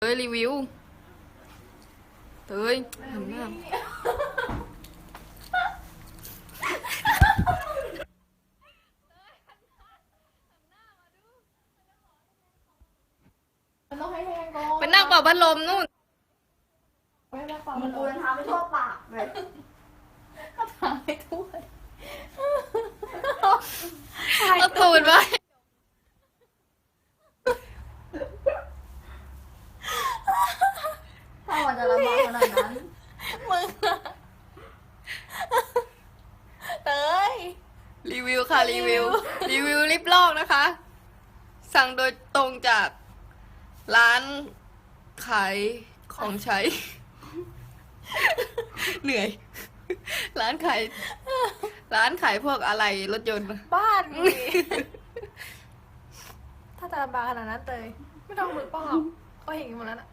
เตยรีวิว เตยทำหน้ามันต้องให้แห้งก่อนไปนั่งเป่าพัดลมนู่น ไม่ได้ฟังมัมันนกูจะทำให้ทั่วปากเลยทำให้ทั่วเอาตูดไว้ ถ้ามัน จะระบายขนาดนั้น มึงอะเตย รีวิวค่ะรีวิว รีวิวลิปลอกนะคะ สั่งโดยตรงจากร้านขายของใช้ เหนื่อย ร้านขายร้านขายพวกอะไรรถยนต์ บ้านมึงดิถ้าจะระบายขนาดนั้นเตย ไม่ต้องมือป้องหรอกก็เห็นกันหมดแล้วน่ะ